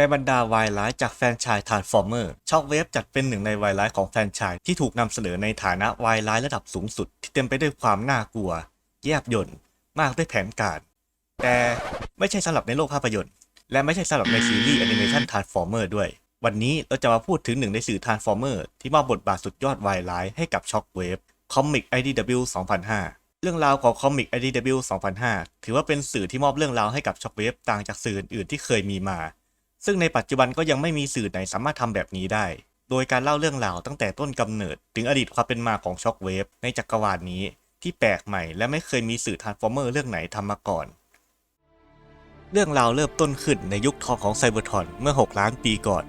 ในบรรดาวายร้ายจากแฟรนไชายทานฟอร์เมอร์ช็อกเวฟจัดเป็นหนึ่งในวายร้ายของแฟรนไชายที่ถูกนำเสนอในฐานะวายร้ายระดับสูงสุด ที่เต็มไปด้วยความน่ากลัว แยบยนต์มากด้วยแผนการ แต่ไม่ใช่สำหรับในโลกภาพยนตร์ และไม่ใช่สำหรับในซีรีส์แอนิเมชันทานฟอร์เมอร์ด้วย วันนี้เราจะมาพูดถึงหนึ่งในสื่อทานฟอร์เมอร์ที่มอบบทบาทสุดยอดวายร้ายให้กับช็อกเวฟคอมิก IDW 2005เรื่องราวของคอมิก IDW 2005 ถือว่าเป็นสื่อที่มอบเรื่องราวให้กับช็อกเวฟต่างจากสื่ออื่นๆที่เคยมีมา ซึ่งในปัจจุบันก็ยังไม่มีสื่อไหนสามารถทำแบบนี้ได้ โดยการเล่าเรื่องราวตั้งแต่ต้นกำเนิด ถึงอดีตความเป็นมาของช็อกเวฟในจักรวาลนี้ที่แปลกใหม่และไม่เคยมีสื่อทานฟอร์เมอร์เรื่องไหนทำมาก่อน เรื่องราวเริ่มต้นขึ้นในยุคทองของไซเบอร์ทรอนเมื่อ 6 ล้านปีก่อน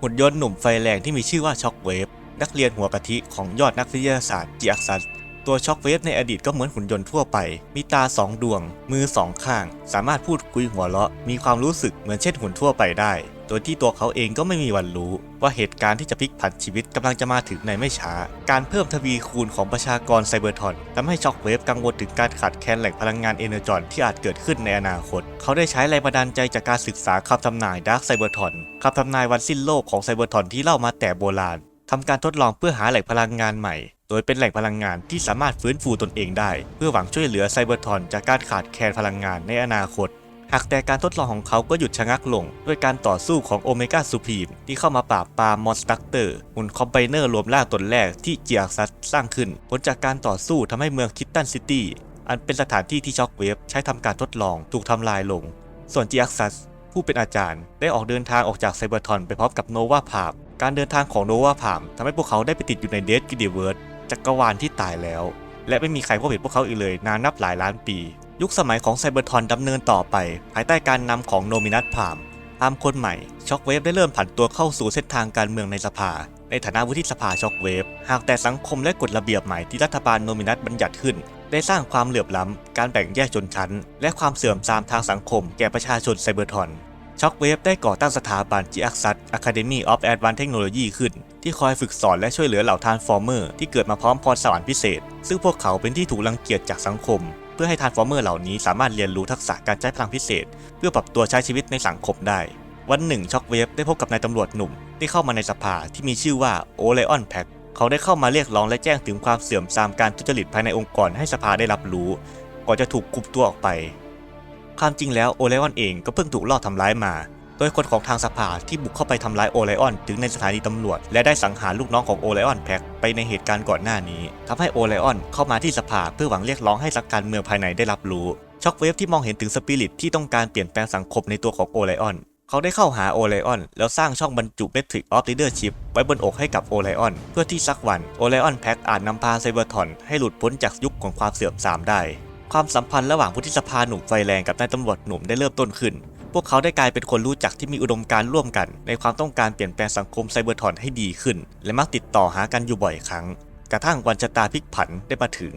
หุ่นยนต์หนุ่มไฟแรงที่มีชื่อว่าช็อกเวฟนักเรียนหัวกะทิของยอดนักวิทยาศาสตร์จิอักซัส ตัวช็อกเวฟในอดีตก็เหมือนหุ่นยนต์ทั่วไป มีตาสองดวง มือสองข้าง สามารถพูดคุยหัวเราะ มีความรู้สึกเหมือนเช่นหุ่นทั่วไปได้ โดยที่ตัวเขาเองก็ไม่มีวันรู้ ว่าเหตุการณ์ที่จะพลิกผันชีวิตกำลังจะมาถึงในไม่ช้า การเพิ่มทวีคูณของประชากรไซเบอร์ทรอนทำให้ช็อกเวฟกังวลถึงการขาดแคลนแหล่งพลังงานเอเนอร์จอนที่อาจเกิดขึ้นในอนาคต เขาได้ใช้แรงบันดาลใจจากการศึกษาคำทำนายดาร์คไซเบอร์ทรอนคำทำนายวันสิ้นโลกของไซเบอร์ทรอนที่เล่ามาแต่โบราณทำการทดลองเพื่อหาแหล่งพลังงานใหม่ โดยเป็นแหล่งพลังงานที่สามารถฟื้นฟูตนเองได้ เพื่อหวังช่วยเหลือไซเบอร์ทรอนจากการขาดแคลนพลังงานในอนาคต หากแต่การทดลองของเขาก็หยุดชะงักลง ด้วยการต่อสู้ของโอเมก้าซูพีมที่เข้ามาปราบปรามมอนสตักเตอร์หุ่นคอมไบเนอร์รวมร่าตนแรกที่เจียร์ซัสสร้างขึ้น ผลจากการต่อสู้ทำให้เมืองคิตตันซิตี้อันเป็นสถานที่ที่ช็อกเวฟใช้ทำการทดลองถูกทำลายลง ส่วนเจียร์ซัสผู้เป็นอาจารย์ ได้ออกเดินทางออกจากไซเบอร์ทรอนไปพร้อมกับโนวาพามการเดินทางของโนวาพามทำให้พวกเขาได้ไปติดอยู่ในเดสกิเดเวิร์ด จักรวาลที่ตายแล้ว และไม่มีใครพบเห็นพวกเขาอีกเลยนานนับหลายล้านปี ยุคสมัยของไซเบอร์ทอนดำเนินต่อไป ภายใต้การนำของโนมินัสพามพามคนใหม่ช็อกเวฟได้เริ่มผันตัวเข้าสู่เส้นทางการเมืองในสภา ในฐานะวุฒิสภาช็อกเวฟหากแต่สังคมและกฎระเบียบใหม่ที่รัฐบาลโนมินัสบัญญัติขึ้น ได้สร้างความเหลื่อมล้ำ การแบ่งแยกชนชั้น และความเสื่อมทรามทางสังคมแก่ประชาชนไซเบอร์ทอนช็อกเวฟได้ก่อตั้งสถาบัน g ีอักซัส Academy of Advanced Technology ขึ้น ที่คอยฝึกสอนและช่วยเหลือเหล่าทานฟอร์เมอร์ที่เกิดมาพร้อมพรสวรรค์พิเศษ ซึ่งพวกเขาเป็นที่ถูกรังเกียจจากสังคม เพื่อให้ทานฟอร์เมอร์เหล่านี้สามารถเรียนรู้ทักษะการใช้พลังพิเศษ เพื่อปรับตัวใช้ชีวิตในสังคมได้ วันหนึ่งช็อกเวฟได้พบกับนายตำรวจหนุ่ม ที่เข้ามาในสภาที่มีชื่อว่าโอไลออนแพ็กเขาได้เข้ามาเรียกร้องและแจ้งถึงความเสื่อมทรามการทุจริตภายในองค์กรให้สภาได้รับรู้ก่อนจะถูกกุมตัวออกไปความจริงแล้วโอไลออนเองก็เพิ่งถูกลอบทำร้ายมา โดยคนของทางสภาที่บุกเข้าไปทำร้ายโอไลออนถึงในสถานีตำรวจ และได้สังหารลูกน้องของโอไลออนแพ็กไปในเหตุการณ์ก่อนหน้านี้ทำให้โอไลออนเข้ามาที่สภาเพื่อหวังเรียกร้องให้สักการเมืองภายในได้รับรู้ ช็อกเวฟที่มองเห็นถึงสปิริตที่ต้องการเปลี่ยนแปลงสังคมในตัวของโอไลออนเขาได้เข้าหาโอไลออนแล้วสร้างช่องบรรจุ Metric of Leadership ไว้บนอกให้กับโอไลออนเพื่อที่สักวันโอไลออนแพ็กอาจนำพาไซเบอร์ทอนให้หลุดพ้นจากยุคของความเสื่อมทรามได้ ความสัมพันธ์ระหว่างวุฒิสภาหนุ่มไฟแรงกับนายตำรวจหนุ่มได้เริ่มต้นขึ้น วกเขาได้กลายเป็นคนรู้จักที่มีอุดมการณ์ร่วมกัน ในความต้องการเปลี่ยนแปลงสังคมไซเบอร์ทอนให้ดีขึ้น และมักติดต่อหากันอยู่บ่อยครั้ง กระทั่งวันชะตาพลิกผันได้มาถึง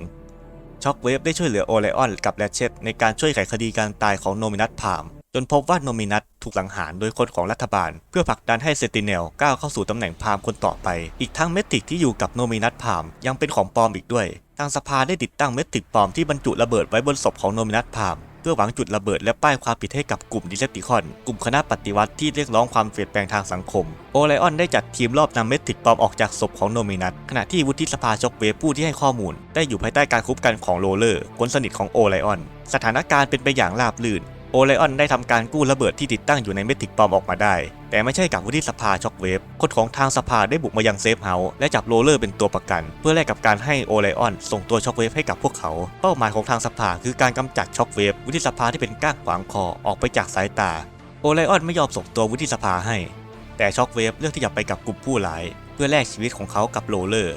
ช็อกเวฟได้ช่วยเหลือโอไลออนกับแรชเชตในการช่วยไขคดีการตายของโนมินัสพามจนพบว่าโนมินัสถูกสังหารโดยคนของรัฐบาล เพื่อผลักดันให้เซติเนลก้าวเข้าสู่ตำแหน่งพามคนต่อไป อีกทั้งเมติกที่อยู่กับโนมินัสพามยังเป็นของปลอมอีกด้วยทางสภาได้ติดตั้งเมติกปลอมที่บรรจุระเบิดไว้บนศพของโนมินัสพาม เพื่อหวังจุดระเบิดและป้ายความผิดให้กับกลุ่มดิเซปติคอน กลุ่มคณะปฏิวัติที่เรียกร้องความเปลี่ยนแปลงทางสังคม โอไลออนได้จัดทีมรอบนำเมติกปลอมออกจากศพของโนมินัสขณะที่วุฒิสภาช็อกเวฟผู้ที่ให้ข้อมูล ได้อยู่ภายใต้การคุบกันของโรเลอร์คนสนิทของโอไลออน สถานการณ์เป็นไปอย่างราบรื่น โอไลออนได้ทำการกู้ระเบิดที่ติดตั้งอยู่ในเมติกปอมออกมาได้ แต่ไม่ใช่กับวุฒิสภาช็อกเวฟคนของทางสภาได้บุกมายังเซฟเฮาส์และจับโรเลอร์เป็นตัวประกัน เพื่อแลกกับการให้โอไลออนส่งตัวช็อกเวฟให้กับพวกเขา เป้าหมายของทางสภาคือการกำจัดช็อกเวฟวุฒิสภาที่เป็นก้างขวางคอออกไปจากสายตา โอไลออนไม่ยอมส่งตัววุฒิสภาให้ แต่ช็อกเวฟเลือกที่จะไปกับกลุ่มผู้ร้าย เพื่อแลกชีวิตของเขากับโรเลอร์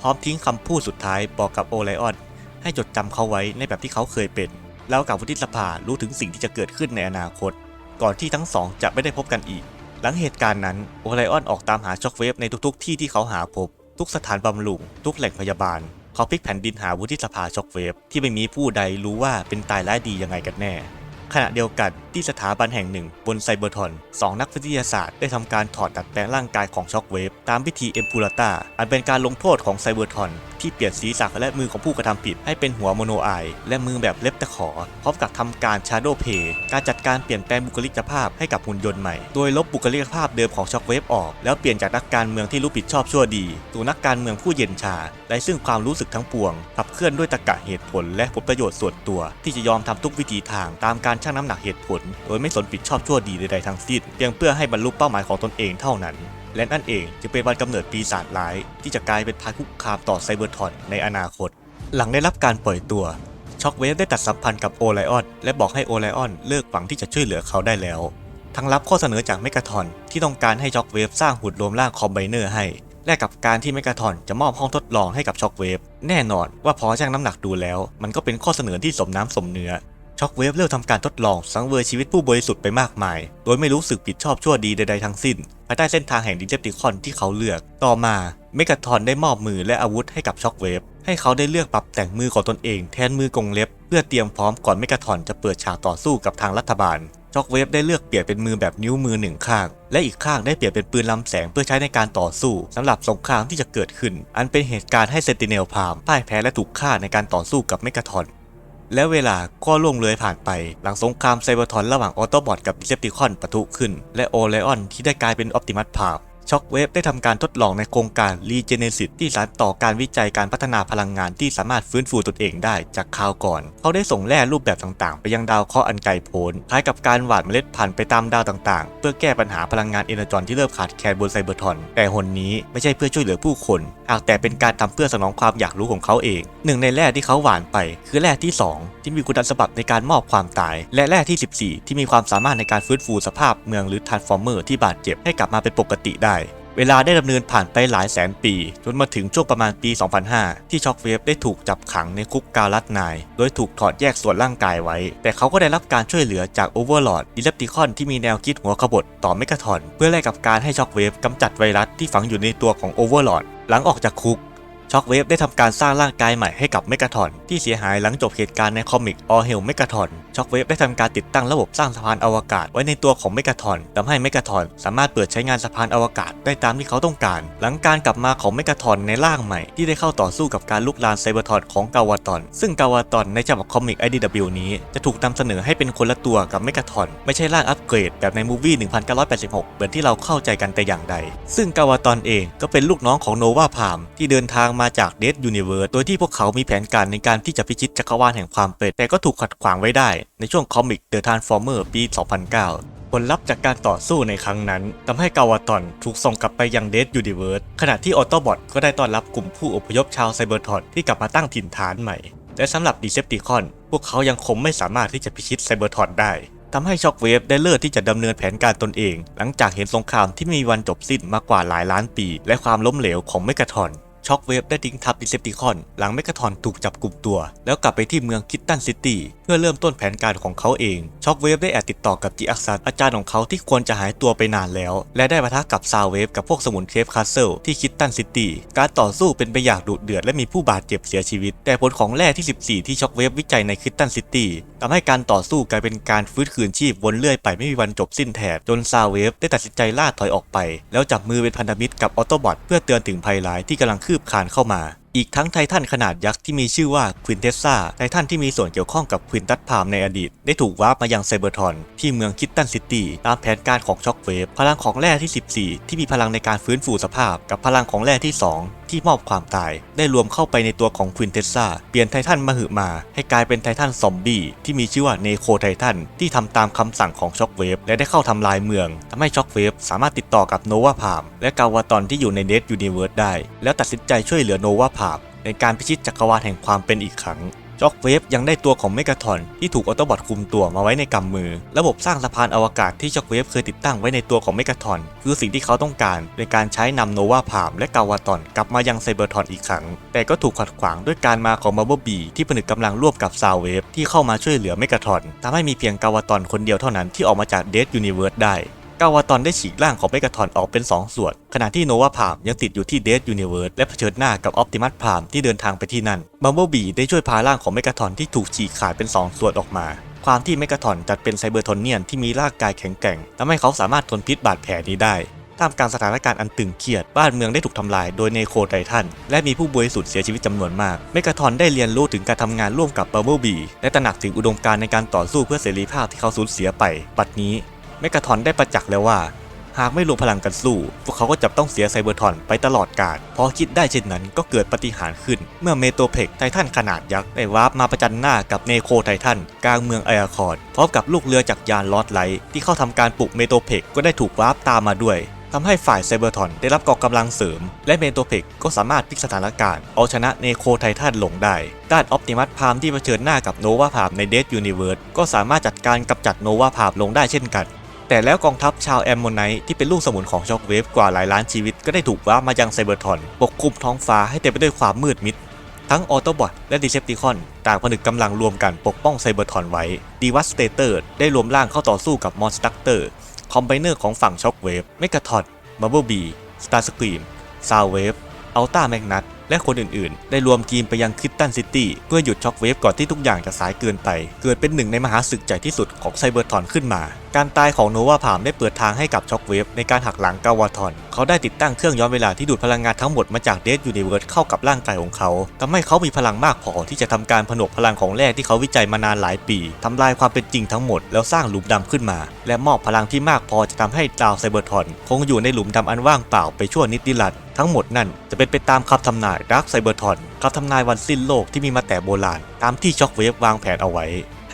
พร้อมทิ้งคำพูดสุดท้ายบอกกับโอไลออนให้จดจำเขาไว้ในแบบที่เขาเคยเป็น แล้วกับวุฒิสภารู้ถึงสิ่งที่จะเกิดขึ้นในอนาคต ก่อนที่ทั้งสองจะไม่ได้พบกันอีก หลังเหตุการณ์นั้นโอไลออนออกตามหาช็อกเวฟในทุกๆ ที่ที่เขาหาพบ ทุกสถานบำรุงทุกแหล่งพยาบาล เขาพลิกแผ่นดินหาวุฒิสภาช็อกเวฟที่ไม่มีผู้ใดรู้ว่าเป็นตายร้ายดียังไงกันแน่ ขณะเดียวกันที่สถาบันแห่งหนึ่งบนไซเบอร์ทอนสองนักวิทยาศาสตร์ได้ทำการถอดดัดแปลงร่างกายของช็อคเวฟตามพิธีเอ็มปูราตาอันเป็นการลงโทษของไซเบอร์ทอนที่เปลี่ยนศีรษะและมือของผู้กระทำผิด ให้เป็นหัวโมโนไอและมือแบบเล็บตะขอ พร้อมกับทำการชาร์โดเพย์การจัดการเปลี่ยนแปลงบุคลิกภาพให้กับหุ่นยนต์ใหม่ โดยลบบุคลิกภาพเดิมของช็อคเวฟออก แล้วเปลี่ยนจากนักการเมืองที่รู้ผิดชอบชั่วดีสู่นักการเมืองผู้เย็นชาไร้ซึ่งความรู้สึกทั้งปวงขับเคลื่อนด้วยตรรกะเหตุผล และผลประโยชน์ส่วนตัว ที่จะยอมทำทุกวิถีทางตามการชั่งน้ำหนักเหตุผล โดยไม่สนผิดชอบชั่วดีใดๆทั้งสิ้นเพียงเพื่อให้บรรลุเป้าหมายของตนเองเท่านั้น และนั่นเองจะเป็นวันกำเนิดปีศาจร้าย ที่จะกลายเป็นภัยคุกคามต่อไซเบอร์ทอนในอนาคต หลังได้รับการปล่อยตัวช็อกเวฟได้ตัดสัมพันธ์กับโอไลออนและบอกให้โอไลออนเลิกหวังที่จะช่วยเหลือเขาได้แล้ว ทั้งรับข้อเสนอจากเมกาทอนที่ต้องการให้ช็อกเวฟสร้างหุ่นรวมร่างคอมไบเนอร์ให้แลกกับการที่เมกาทอนจะมอบห้องทดลองให้กับช็อกเวฟแน่นอนว่าพอชั่งน้ำหนักดูแล้ว มันก็เป็นข้อเสนอที่สมน้ำสมเนื้อ ช็อกเวฟเริ่มทำการทดลองสังเวยชีวิตผู้บริสุทธิ์ไปมากมาย โดยไม่รู้สึกผิดชอบชั่วดีใดๆทั้งสิ้น ภายใต้เส้นทางแห่งดิเจปติคอนที่เขาเลือก ต่อมาเมกาทอนได้มอบมือและอาวุธให้กับช็อกเวฟให้เขาได้เลือกปรับแต่งมือของตนเองแทนมือกงเล็บ เพื่อเตรียมพร้อมก่อนเมกาทอนจะเปิดฉากต่อสู้กับทางรัฐบาลช็อกเวฟได้เลือกเปลี่ยนเป็นมือแบบนิ้วมือหนึ่งข้าง และอีกข้างได้เปลี่ยนเป็นปืนลำแสงเพื่อใช้ในการต่อสู้สำหรับสงครามที่จะเกิดขึ้น อันเป็นเหตุการณ์ให้เซนติเนลพามพ่ายแพ้และถูกฆ่าในการต่อสู้กับเมกาทอน และเวลาก็ล่วงเลยผ่านไป หลังสงครามไซเบอร์ทอนระหว่างออโตบอทกับดิเซปติคอนปะทุขึ้น และโอไลออนที่ได้กลายเป็นออปติมัสพาว ช็อกเวฟได้ทำการทดลองในโครงการ Regenesis ที่สานต่อการวิจัยการพัฒนาพลังงานที่สามารถฟื้นฟูตนเองได้จากคราวก่อน เขาได้ส่งแร่รูปแบบต่างๆ ไปยังดาวเคราะห์อันไกลโพ้นคล้ายกับการหว่านเมล็ดพันธุ์ไปตามดาวต่างๆ เพื่อแก้ปัญหาพลังงานเอเนอร์จอนที่เริ่มขาดแคลนบนไซเบอร์ทอน แต่หนนี้ไม่ใช่เพื่อช่วยเหลือผู้คน หากแต่เป็นการทำเพื่อสนองความอยากรู้ของเขาเอง หนึ่งในแร่ที่เขาหว่านไป คือแร่ที่ 2 ที่มีคุณสมบัติในการมอบความตาย และแร่ที่ 14 ที่มีความสามารถในการฟื้นฟูสภาพเมืองหรือทรานส์ฟอร์เมอร์ที่บาดเจ็บให้กลับมาเป็นปกติได้ เวลาได้ดำเนินผ่านไปหลายแสนปี จนมาถึงช่วงประมาณปี 2005 ที่ช็อกเวฟได้ถูกจับขังในคุกกาลัดนาย โดยถูกถอดแยกส่วนร่างกายไว้ แต่เขาก็ได้รับการช่วยเหลือจากโอเวอร์ลอดดิเลปติคอนที่มีแนวคิดหัวขบฏต่อเมกะทอน เพื่อแลกกับการให้ช็อกเวฟกำจัดไวรัสที่ฝังอยู่ในตัวของโอเวอร์ลอดหลังออกจากคุก ช็อกเวฟได้ทำการสร้างร่างกายใหม่ให้กับเมกาทอนที่เสียหายหลังจบเหตุการณ์ในคอมิกออเฮลเมกาทอนช็อกเวฟได้ทำการติดตั้งระบบสร้างสะพานอวกาศไว้ในตัวของเมกาทอนทำให้เมกาทอนสามารถเปิดใช้งานสะพานอวกาศได้ตามที่เขาต้องการ หลังการกลับมาของเมกาทอนในร่างใหม่ที่ได้เข้าต่อสู้กับการลุกลานไซเบอร์ทอนของกาวาตอน ซึ่งกาวาตอนในฉบับคอมิก IDW นี้จะถูกนำเสนอให้เป็นคนละตัวกับเมกาทอนไม่ใช่ร่างอัปเกรดแบบในมูวี่1986 เหมือนที่เราเข้าใจกันแต่อย่างใด ซึ่งกาวาตอนเองก็เป็นลูกน้องของโนวาพามที่เดินทางมาาจากเดดยูนิเวิร์สโดยที่พวกเขามีแผนการในการที่จะพิชิตจักรวาลแห่งความเป็นแต่ก็ถูกขัดขวางไว้ได้ในช่วงคอมิก The Transformer ปี 2009ผลลัพธ์จากการต่อสู้ในครั้งนั้นทำให้กาวาตอนถูกส่งกลับไปยังเดดยูนิเวิร์สขณะที่ออโตบอทก็ได้ต้อนรับกลุ่มผู้อพยพชาวไซเบอร์ทอนที่กลับมาตั้งถิ่นฐานใหม่ และสำหรับดีเซปติคอน พวกเขายังคงไม่สามารถที่จะพิชิตไซเบอร์ทอนได้ทำให้ช็อกเวฟได้เลือกที่จะดำเนินแผนการตนเอง หลังจากเห็นสงครามที่มมีวันจบสิ้นมากกว่าหลายล้านปี และความล้มเหลวของเมกาทอน ช็อกเวฟได้ทิ้งทัพดิเซปติคอน หลังเมกาทอนถูกจับกลุ่มตัว แล้วกลับไปที่เมืองคิตตันซิตี้เพื่อเริ่มต้นแผนการของเขาเอง ช็อกเวฟได้แอบติดต่อกับจีอักซันอาจารย์ของเขาที่ควรจะหายตัวไปนานแล้ว และได้ปะทะกับซาวเวฟกับพวกสมุนเคฟคาสเซิลที่คิตตันซิตี้การต่อสู้เป็นไปอย่างดุเดือดและมีผู้บาดเจ็บเสียชีวิต แต่ผลของแร่ที่ 14 ที่ช็อกเวฟวิจัยในคิตตันซิตี้ทำให้การต่อสู้กลายเป็นการฟื้นคืนชีพวนเรื่อยไปไม่มีวันจบสิ้นแถบจนซาวเวฟได้ตัดสินใจล่าถอยออกไป แล้วจับมือเป็นพันธมิตรกับออโตบอทเพื่อเตือนถึงภัยร้ายที่กำลังคืบคานเข้ามา อีกทั้งไททันขนาดยักษ์ที่มีชื่อว่าควินเทสซาไททันที่มีส่วนเกี่ยวข้องกับควินตัสพามในอดีต ได้ถูกวาร์ปมายังไซเบอร์ทอนที่เมืองคิตตันซิตี้ตามแผนการของช็อกเวฟพลังของแร่ที่ 14 ที่มีพลังในการฟื้นฟูสภาพ กับพลังของแร่ที่ 2ที่มอบความตาย ได้รวมเข้าไปในตัวของควินเทสซาเปลี่ยนไททันมาหึมา ให้กลายเป็นไททันซอมบี้ที่มีชื่อว่าเนโคไททันที่ทำตามคำสั่งของช็อกเวฟและได้เข้าทำลายเมืองทำให้ช็อกเวฟสามารถติดต่อกับโนวาพามและกาวาตอนที่อยู่ในเดดยูนิเวิร์สได้ แล้วตัดสินใจช่วยเหลือโนวาพามในการพิชิตจักรวาลแห่งความเป็นอีกครั้งจ็อกเวฟยังได้ตัวของเมกาทอนที่ถูกออโตบอทคุมตัวมาไว้ในกำมือ ระบบสร้างสะพานอวกาศที่จ็อกเวฟเคยติดตั้งไว้ในตัวของเมกาทอนคือสิ่งที่เขาต้องการในการใช้นำโนวาพามและกาวาตอนกลับมายังไซเบอร์ทอนอีกครั้ง แต่ก็ถูกขัดขวางด้วยการมาของบับเบิลบีที่ผนึกกำลังร่วมกับซาวเวฟที่เข้ามาช่วยเหลือเมกาทอนทำให้มีเพียงกาวาตอนคนเดียวเท่านั้นที่ออกมาจากเดดยูนิเวิร์สได้ กาวาตอนได้ฉีกร่างของเมกาทอนออกเป็น 2 ส่วน ขณะที่โนวาพามยังติดอยู่ที่เด d ยูนิเวิร์สและเผชิญหน้ากับออ t ติมัสพามที่เดินทางไปที่นั่นบัมเบิลบีได้ช่วยพาร่างของเมกาทอนที่ถูกฉีกขาดเป็น 2 ส่วนออกมา ความที่เมกาทอนจัดเป็นไซเบอร์ทอนเนียนที่มีร่างกายแข็งแกร่งทำให้เขาสามารถทนพิษบาดแผลนี้ได้ท่ามกลางสถานการณ์อันตึงเครียด บ้านเมืองได้ถูกทำลายโดยเนโคไททัน และมีผู้บริสุทธิ์เสียชีวิตจำนวนมาก เมกาทอนได้เรียนรู้ถึงการทำงานร่วมกับบับเบิลบีและตระหนักถึงอุดมการณ์ในการต่อสู้เพื่อเสรีภาพที่เขาสูญเสียไป ปัจจุบันนี้ เมกาทอนได้ประจักษ์แล้วว่า หากไม่รวมพลังกันสู้ พวกเขาก็จะต้องเสียไซเบอร์ทอนไปตลอดกาลพอคิดได้เช่นนั้นก็เกิดปฏิหารขึ้น เมื่อเมโตเพกไททันขนาดยักษ์ได้วาร์ปมาประจันหน้ากับเนโคไททันกลางเมืองไออาคอร์ดพร้อมกับลูกเรือจากยานลอดไลท์ที่เข้าทำการปลุกเมโตเพกก็ได้ถูกวาร์ปตามมาด้วยทำให้ฝ่ายไซเบอร์ทอนได้รับกองกำลังเสริม และเมโตเพกก็สามารถพลิกสถานการณ์ เอาชนะเนโคไททันลงได้ ด้านออปติมัสพามที่เผชิญหน้ากับโนวาพามในเดดยูนิเวิร์สก็สามารถจัดการกำจัดโนวาพามลงได้เช่นกัน แต่แล้วกองทัพชาวแอมโมไนท์ที่เป็นลูกสมุนของช็อคเวฟกว่าหลายล้านชีวิตก็ได้ถูกว้ามายังไซเบอร์ทอนปกคลุมท้องฟ้าให้เต็มไปด้วยความมืดมิด ทั้งออโตบอทและดิเซปติคอนต่างผนึกกำลังรวมกันปกป้องไซเบอร์ทอนไว้ดีวัสเตเตอร์ได้รวมร่างเข้าต่อสู้กับมอนสตัคเตอร์คอมไบเนอร์ของฝั่งช็อคเวฟเมกาทอนบับเบิลบีสตาร์สกรีมซาวเวฟอัลต้าแมกนัตและคนอื่นๆ ได้รวมทีมไปยังคิต ตันซิตี้เพื่อหยุดช็อคเวฟก่อนที่ทุกอย่างจะสายเกินไป เกิดเป็นหนึ่งในมหาศึกใหญ่ที่สุดของไซเบอร์ทอนขึ้นมา การตายของโนวาพามได้เปิดทางให้กับช็อคเวฟในการหักหลังกาวาทอน เขาได้ติดตั้งเครื่องย้อนเวลาที่ดูดพลังงานทั้งหมดมาจากเดดยูนิเวิร์สเข้ากับร่างกายของเขาทำให้เขามีพลังมากพอที่จะทำการผนวกพลังของแร่ที่เขาวิจัยมานานหลายปีทำลายความเป็นจริงทั้งหมดแล้วสร้างหลุมดำขึ้นมา และมอบพลังที่มากพอจะทำให้ดาวไซเบอร์ทอนคงอยู่ในหลุมดำอันว่างเปล่าไปชั่วนิดนิรันดร์ทั้งหมดนั่นจะเป็นไปตามคำทำนายดาร์คไซเบอร์ทอน คำทำนายวันสิ้นโลกที่มีมาแต่โบราณ ตามที่ช็อกเวฟวางแผนเอาไว้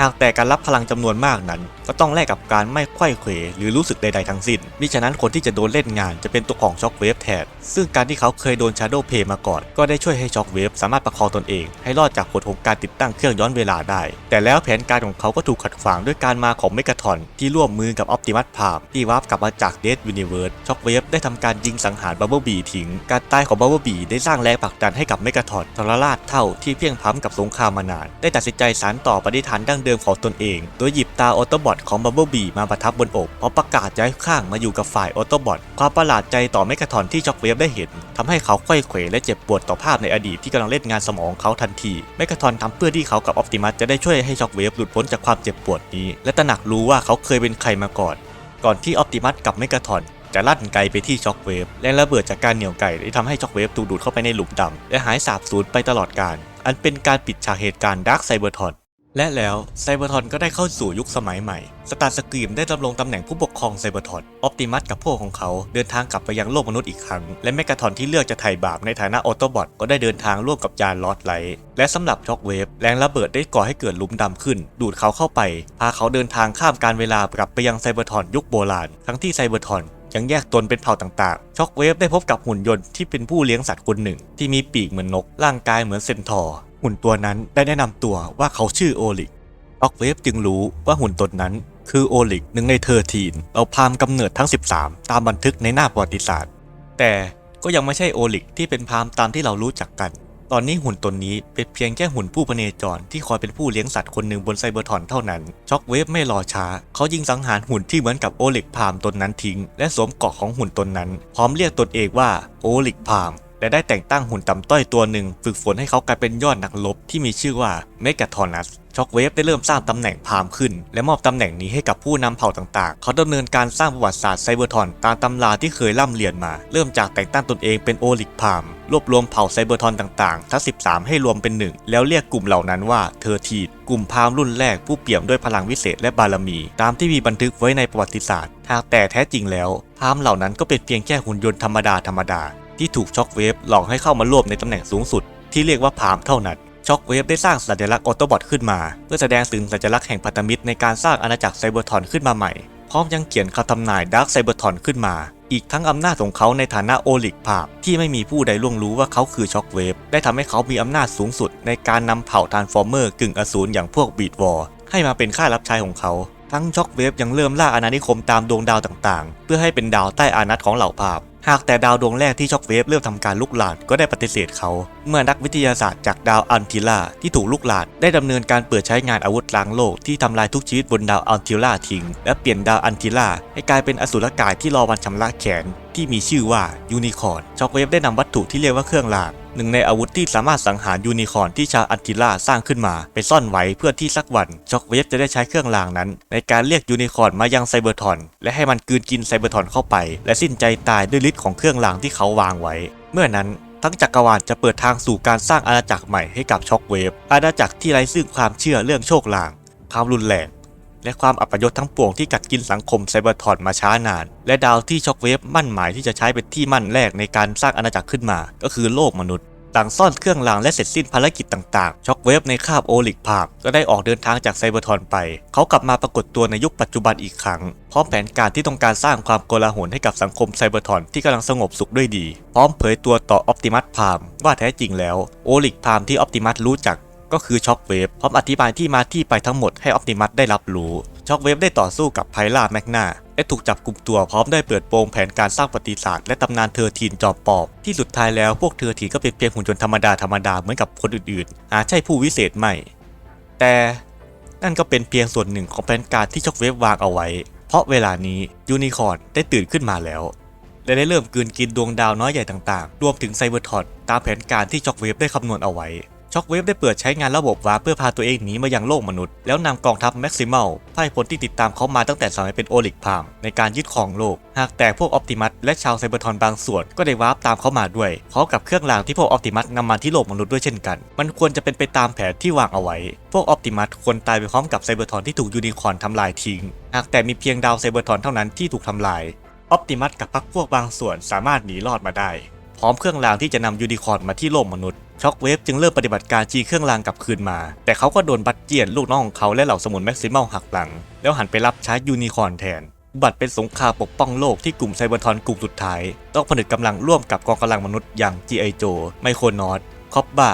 หากแต่การรับพลังจำนวนมากนั้น ก็ต้องแลกกับการไม่ไขว้เขวหรือรู้สึกใดๆทั้งสิ้นมิฉะนั้นคนที่จะโดนเล่นงานจะเป็นตัวของช็อคเวฟแทน ซึ่งการที่เขาเคยโดนชาร์โดเพย์มาก่อน ก็ได้ช่วยให้ช็อคเวฟสามารถประคองตนเอง ให้รอดจากผลของการติดตั้งเครื่องย้อนเวลาได้ แต่แล้วแผนการของเขาก็ถูกขัดขวางด้วยการมาของเมกาทอนที่ร่วมมือกับออปติมัสพามที่วาร์ปกลับมาจากเดดยูนิเวิร์สช็อคเวฟได้ทำการยิงสังหารบับเบิลบีทิ้ง การตายของบับเบิลบีได้สร้างแรงผลักดันให้กับเมกาทอนทรราชเท่าที่เพียงพ้ำกับสงครามมานาน ได้ตัดสินใจสานต่อปณิธานดั้งเดิมของตนเอง โดยหยิบตาออโตบอทของบับเบิลบีมาประทับบนอกพอประกาศย้ายข้างมาอยู่กับฝ่ายออโตบอทความประหลาดใจต่อเมกาทอนที่ช็อคเวฟได้เห็นทำให้เขาไขว้เขวและเจ็บปวดต่อภาพในอดีตที่กำลังเล่นงานสมองเขาทันทีเมกาทอนทำเพื่อที่เขากับออปติมัสจะได้ช่วยให้ช็อคเวฟหลุดพ้นจากความเจ็บปวดนี้ และตระหนักรู้ว่าเขาเคยเป็นใครมาก่อน ก่อนที่ออปติมัสกับเมกาทอนจะลั่นไกไปที่ช็อคเวฟและระเบิดจากการเหนี่ยวไก่ได้ทำให้ช็อคเวฟถูกดูดเข้าไปในหลุมดำและหายสาบสูญไปตลอดกาลอันเป็นการปิดฉากเหตุการณ์ดาร์คไซเบอร์ทอน และแล้วไซเบอร์ทอนก็ได้เข้าสู่ยุคสมัยใหม่ สตาร์สกรีมได้ดำรงตำแหน่งผู้ปกครองไซเบอร์ทอน ออปติมัสกับพวกของเขาเดินทางกลับไปยังโลกมนุษย์อีกครั้ง และเมกกาทอนที่เลือกจะไถ่บาปในฐานะออโตบอทก็ได้เดินทางร่วมกับยานลอดไลท์ และสำหรับช็อคเวฟแรงระเบิดได้ก่อให้เกิดหลุมดำขึ้น ดูดเขาเข้าไป พาเขาเดินทางข้ามการเวลากลับไปยังไซเบอร์ทอนยุคโบราณ ทั้งที่ไซเบอร์ทอนยังแยกตนเป็นเผ่าต่างๆ ช็อคเวฟได้พบกับหุ่นยนต์ที่เป็นผู้เลี้ยงสัตว์คนหนึ่ง ที่มีปีกเหมือนนก ร่างกายเหมือนเซนทอร์ หุ่นตัวนั้นได้แนะนำตัวว่าเขาชื่อโอลิกออกเวฟจึงรู้ว่าหุ่นตนนั้นคือโอลิกหนึ่งในเทอร์ทีนเราพามกำเนิดทั้ง 13 ตามบันทึกในหน้าประวัติศาสตร์ แต่ก็ยังไม่ใช่โอลิกที่เป็นพามตามที่เรารู้จักกัน ตอนนี้หุ่นตนนี้เป็นเพียงแค่หุ่นผู้พเนจรที่คอยเป็นผู้เลี้ยงสัตว์คนหนึ่งบนไซเบอร์ทอนเท่านั้น ช็อกเวฟไม่รอช้า เขายิงสังหารหุ่นที่เหมือนกับโอลิกพามตนนั้นทิ้ง และสวมเกราะของหุ่นตนนั้น พร้อมเรียกตนเองว่าโอลิกพาม และได้แต่งตั้งหุ่นต่ำต้อยตัวหนึ่ง ฝึกฝนให้เขากลายเป็นยอดนักรบที่มีชื่อว่าเมกาทอนัสช็อกเวฟได้เริ่มสร้างตำแหน่งพามขึ้น และมอบตำแหน่งนี้ให้กับผู้นำเผ่าต่างๆ เขาดำเนินการสร้างประวัติศาสตร์ไซเบอร์ทอนตามตำราที่เคยร่ำเรียนมา เริ่มจากแต่งตั้งตนเองเป็นโอลิกพาม รวบรวมเผ่าไซเบอร์ทอนต่างๆ ทั้ง 13 ให้รวมเป็นหนึ่ง แล้วเรียกกลุ่มเหล่านั้นว่าเทอร์ทีดกลุ่มพามรุ่นแรกผู้เปี่ยมด้วยพลังวิเศษและบารมี ตามที่มีบันทึกไว้ในประวัติศาสตร์ หากแต่แท้จริงแล้วพามเหล่านั้นก็เป็นเพียงแค่หุ่นยนต์ธรรมดาธรรมดา ที่ถูกช็อคเวฟหลอกให้เข้ามาร่วมในตำแหน่งสูงสุด ที่เรียกว่าพามเท่านั้นช็อคเวฟได้สร้างสัญลักษณ์ออโตบอทขึ้นมา เพื่อแสดงถึงสัญลักษณ์แห่งพันธมิตรในการสร้างอาณาจักรไซเบอร์ทอนขึ้นมาใหม่ พร้อมยังเขียนคำทำนายดาร์คไซเบอร์ทอนขึ้นมา อีกทั้งอำนาจของเขาในฐานะโอลิกพามที่ไม่มีผู้ใดล่วงรู้ว่าเขาคือช็อคเวฟได้ทำให้เขามีอำนาจสูงสุด ในการนำเผ่าทานส์ฟอร์เมอร์กึ่งอสูรอย่างพวกบีดวอร์ให้มาเป็นข้ารับใช้ของเขาทั้งช็อคเวฟยังเริ่มล่าอาณานิคมตามดวงดาวต่างๆ เพื่อให้เป็นดาวใต้อานัตของเหล่าพาม หากแต่ดาวดวงแรกที่ช็อกเวฟเริ่มทำการลุกลานก็ได้ปฏิเสธเขา เมื่อนักวิทยาศาสตร์จากดาวอันทิล่าที่ถูกลุกลานได้ดำเนินการเปิดใช้งานอาวุธล้างโลกที่ทำลายทุกชีวิตบนดาวอันทิล่าทิ้งและเปลี่ยนดาวอันทิล่าให้กลายเป็นอสุรกายที่รอวันชำระแขน ที่มีชื่อว่ายูนิคอร์นช็อกเวฟได้นำวัตถุที่เรียกว่าเครื่องรางหนึ่งในอาวุธที่สามารถสังหารยูนิคอร์นที่ชาวอันติล่าสร้างขึ้นมา ไปซ่อนไว้เพื่อที่สักวันช็อกเวฟจะได้ใช้เครื่องรางนั้น ในการเรียกยูนิคอร์นมายังไซเบอร์ทอน และให้มันกืนกินไซเบอร์ทอนเข้าไป และสิ้นใจตายด้วยฤทธิ์ของเครื่องรางที่เขาวางไว้ เมื่อนั้นทั้งจักรวาลจะเปิดทางสู่การสร้างอาณาจักรใหม่ให้กับช็อกเวฟอาณาจักรที่ไร้ซึ่งความเชื่อเรื่องโชคลางความรุนแรง และความอัปยศทั้งปวงที่กัดกินสังคมไซเบอร์ทอนมาช้านาน และดาวที่ช็อกเวฟมั่นหมายที่จะใช้เป็นที่มั่นแรกในการสร้างอาณาจักรขึ้นมา ก็คือโลกมนุษย์ต่างซ่อนเครื่องรางและเสร็จสิ้นภารกิจต่างๆ ช็อกเวฟในคาบโอลิกพามก็ได้ออกเดินทางจากไซเบอร์ทอนไป เขากลับมาปรากฏตัวในยุคปัจจุบันอีกครั้ง พร้อมแผนการที่ต้องการสร้างความโกลาหลให้กับสังคมไซเบอร์ทอนที่กำลังสงบสุขด้วยดี พร้อมเผยตัวต่อออปติมัสพามว่าแท้จริงแล้ว โอลิกพามที่ออปติมัสรู้จัก ก็คือช็อกเวฟพร้อมอธิบายที่มาที่ไปทั้งหมดให้ออปติมัสได้รับรู้ ช็อกเวฟได้ต่อสู้กับไพล่าแมกนาและถูกจับกลุ่มตัวพร้อมได้เปิดโปงแผนการสร้างประวัติศาสตร์และตำนานเธอทีนจอมปอบ ที่สุดท้ายแล้วพวกเธอทีนก็เป็นเพียงหุ่นยนต์ธรรมดาธรรมดาเหมือนกับคนอื่นๆ หาใช่ผู้วิเศษไม่ แต่นั่นก็เป็นเพียงส่วนหนึ่งของแผนการที่ช็อกเวฟวางเอาไว้ เพราะเวลานี้ยูนิคอร์นได้ตื่นขึ้นมาแล้วและได้เริ่มกลืนกินดวงดาวน้อยใหญ่ต่างๆ รวมถึงไซเบอร์ทอนตามแผนการที่ช็อกเวฟได้คำนวณเอาไว้ ช็อกเวฟได้เปิดใช้งานระบบวาร์ปเพื่อพาตัวเองหนีมายังโลกมนุษย์ แล้วนำกองทัพแม็กซิมัลพ่ายพลที่ติดตามเขามาตั้งแต่สมัยเป็นโอลิกพามในการยึดครองโลก หากแต่พวกออปติมัสและชาวไซเบอร์ทอนบางส่วนก็ได้วาร์ปตามเขามาด้วยพร้อมกับเครื่องรางที่พวกออปติมัสนำมาที่โลกมนุษย์ด้วยเช่นกัน มันควรจะเป็นไปตามแผนที่วางเอาไว้ พวกออปติมัสควรตายไปพร้อมกับไซเบอร์ทอนที่ถูกยูนิคอร์นทำลายทิ้ง หากแต่มีเพียงดาวไซเบอร์ทอนเท่านั้นที่ถูกทำลายออปติมัสกับพรรคพวกบางส่วนสามารถหนีรอดมาได้ พร้อมเครื่องรางที่จะนำยูนิคอร์นมาที่โลกมนุษย์ ช็อกเวฟจึงเริ่มปฏิบัติการจีเครื่องรางกลับคืนมา แต่เขาก็โดนบัตเจียนลูกน้องของเขาและเหล่าสมุนแม็กซิมัลหักหลัง แล้วหันไปรับใช้ยูนิคอร์นแทน บัตรเป็นสงครามปกป้องโลกที่กลุ่มไซเบอร์ทอนกลุ่มสุดท้าย ต้องผนึกกำลังร่วมกับกองกำลังมนุษย์อย่าง G.I. Joe ไมโครนอตคอปบ้า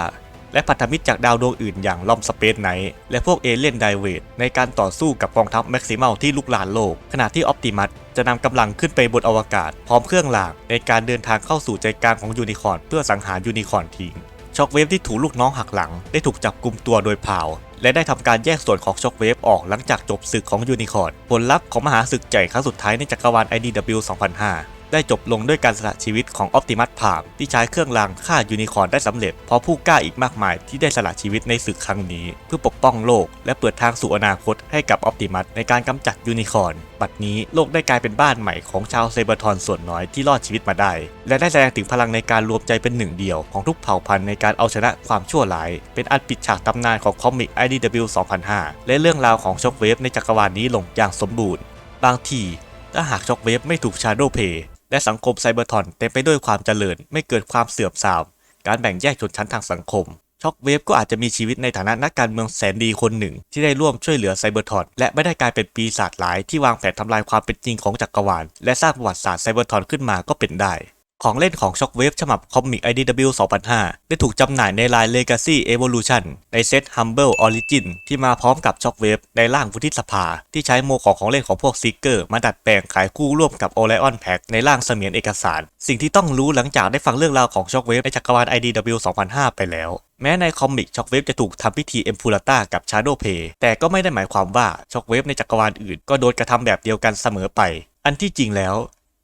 และพันธมิตรจากดาวดวงอื่นอย่างลอมสเปซไนท์และพวกเอเลยนไดเวดในการต่อสู้กับกองทัพแม็กซิมัลที่ลุกลานโลก ขณะที่ออปติมัสจะนำกำลังขึ้นไปบนอวกาศ พร้อมเครื่องรางในการเดินทางเข้าสู่ใจกลางของยูนิคอร์นเพื่อสังหารยูนิคอร์นทิ้ง ช็อกเวฟที่ถูกลูกน้องหักหลัง ได้ถูกจับกลุ่มตัวโดยพาว และได้ทำการแยกส่วนของช็อกเวฟออกหลังจากจบศึกของยูนิคอร์ดผลลัพธ์ของมหาศึกใหญ่ครั้งสุดท้ายในจักรวาล IDW 2005 ได้จบลงด้วยการสละชีวิตของออ t ติมัสพามที่ใช้เครื่องรางฆ่ายูนิคอร์นได้สำเร็จ เพราะผู้กล้าอีกมากมายที่ได้สละชีวิตในศึกครั้งนี้ เพื่อปกป้องโลก และเปิดทางสู่อนาคตให้กับออ t ติมัสในการกำจัดยูนิคอร์นบัดนี้โลกได้กลายเป็นบ้านใหม่ของชาวเซเบอร์ทอนส่วนน้อยที่รอดชีวิตมาได้ และได้แสดงถึงพลังในการรวมใจเป็นหนึ่งเดียวของทุกเผ่าพันธุ์ในการเอาชนะความชั่วร้าย เป็นอันปิดฉากตำนานของคอมิก IDW 2005 และเรื่องราวของช็อคเวฟในจักรวาลนี้ลงอย่างสมบูรณ์ บางทีถ้าหากช็อคเวฟไม่ถูกชาโดเพย์ และสังคมไซเบอร์ทอนเต็มไปด้วยความเจริญ ไม่เกิดความเสื่อมทราม การแบ่งแยกชนชั้นทางสังคม ช็อกเวฟก็อาจจะมีชีวิตในฐานะนักการเมืองแสนดีคนหนึ่ง ที่ได้ร่วมช่วยเหลือไซเบอร์ทอนและไม่ได้กลายเป็นปีศาจร้ายที่วางแผนทำลายความเป็นจริงของจักรวาลและสร้างประวัติศาสตร์ไซเบอร์ทอนขึ้นมาก็เป็นได้ ของเล่นของ Shockwave ฉบับคอมิก IDW 2005 ได้ถูกจำหน่ายในลาย Legacy Evolution ในเซต Humble Origin ที่มาพร้อมกับ Shockwave ในร่างวุฒิสภา ที่ใช้โมของของเล่นของพวกซีเกอร์มาดัดแปลงขายคู่ร่วมกับ Orion Pack ในร่างเสมียนเอกสาร สิ่งที่ต้องรู้หลังจากได้ฟังเรื่องราวของ Shockwave ในจักรวาล IDW 2005 ไปแล้วแม้ในคอมิก Shockwave จะถูกทำพิธีเอ็มพูลาตากับ Shadow Play แต่ก็ไม่ได้หมายความว่า Shockwave ในจักรวาลอื่นก็โดนกระทำแบบเดียวกันเสมอไป อันที่จริงแล้ว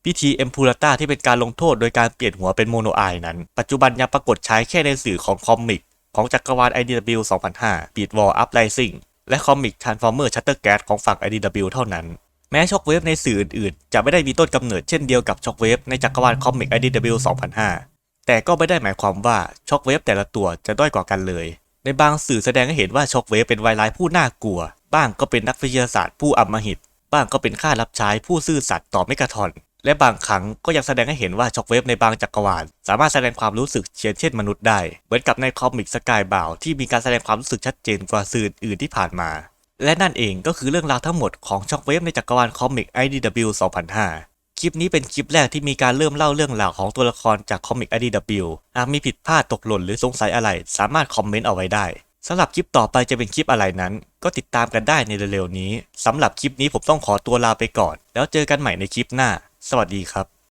พิธีเอ็มพูลาตาที่เป็นการลงโทษโดยการเปลี่ยนหัวเป็นโมโนไอนั้น ปัจจุบันยังปรากฏใช้แค่ในสื่อของคอมิก ของจักรวาล IDW 2005 Beat War Uprising และคอมิก Transformer Shattercat ของฝั่ง IDW เท่านั้น แม้ช็อคเวฟในสื่ออื่นๆ จะไม่ได้มีต้นกำเนิดเช่นเดียวกับช็อคเวฟในจักรวาลคอมิก IDW 2005 แต่ก็ไม่ได้หมายความว่าช็อคเวฟแต่ละตัวจะด้อยกว่ากันเลย ในบางสื่อแสดงให้เห็นว่าช็อคเวฟเป็นวายร้ายผู้น่ากลัว บ้างก็เป็นนักวิทยาศาสตร์ผู้อำมหิต บ้างก็เป็นข้ารับใช้ผู้ซื่อสัตย์ต่อเมกาทอน และบางครั้งก็ยังแสดงให้เห็นว่าช็อคเวฟในบางจักรวาล สามารถแสดงความรู้สึกเชียนเช่นมนุษย์ได้ เหมือนกับในคอมิกสกายบ่าวที่มีการแสดงความรู้สึกชัดเจนกว่าสื่ออื่นที่ผ่านมา และนั่นเองก็คือเรื่องราวทั้งหมดของช็อคเวฟในจักรวาลคอมิก IDW 2005 คลิปนี้เป็นคลิปแรกที่มีการเริ่มเล่าเรื่องราวของตัวละครจากคอมิก IDW หากมีผิดพลาดตกหล่นหรือสงสัยอะไร สามารถคอมเมนต์เอาไว้ได้สำหรับคลิปต่อไปจะเป็นคลิปอะไรนั้น ก็ติดตามกันได้ในเร็วๆนี้สำหรับคลิปนี้ผมต้องขอตัวลาไปก่อน แล้วเจอกันใหม่ในคลิปหน้า สวัสดีครับ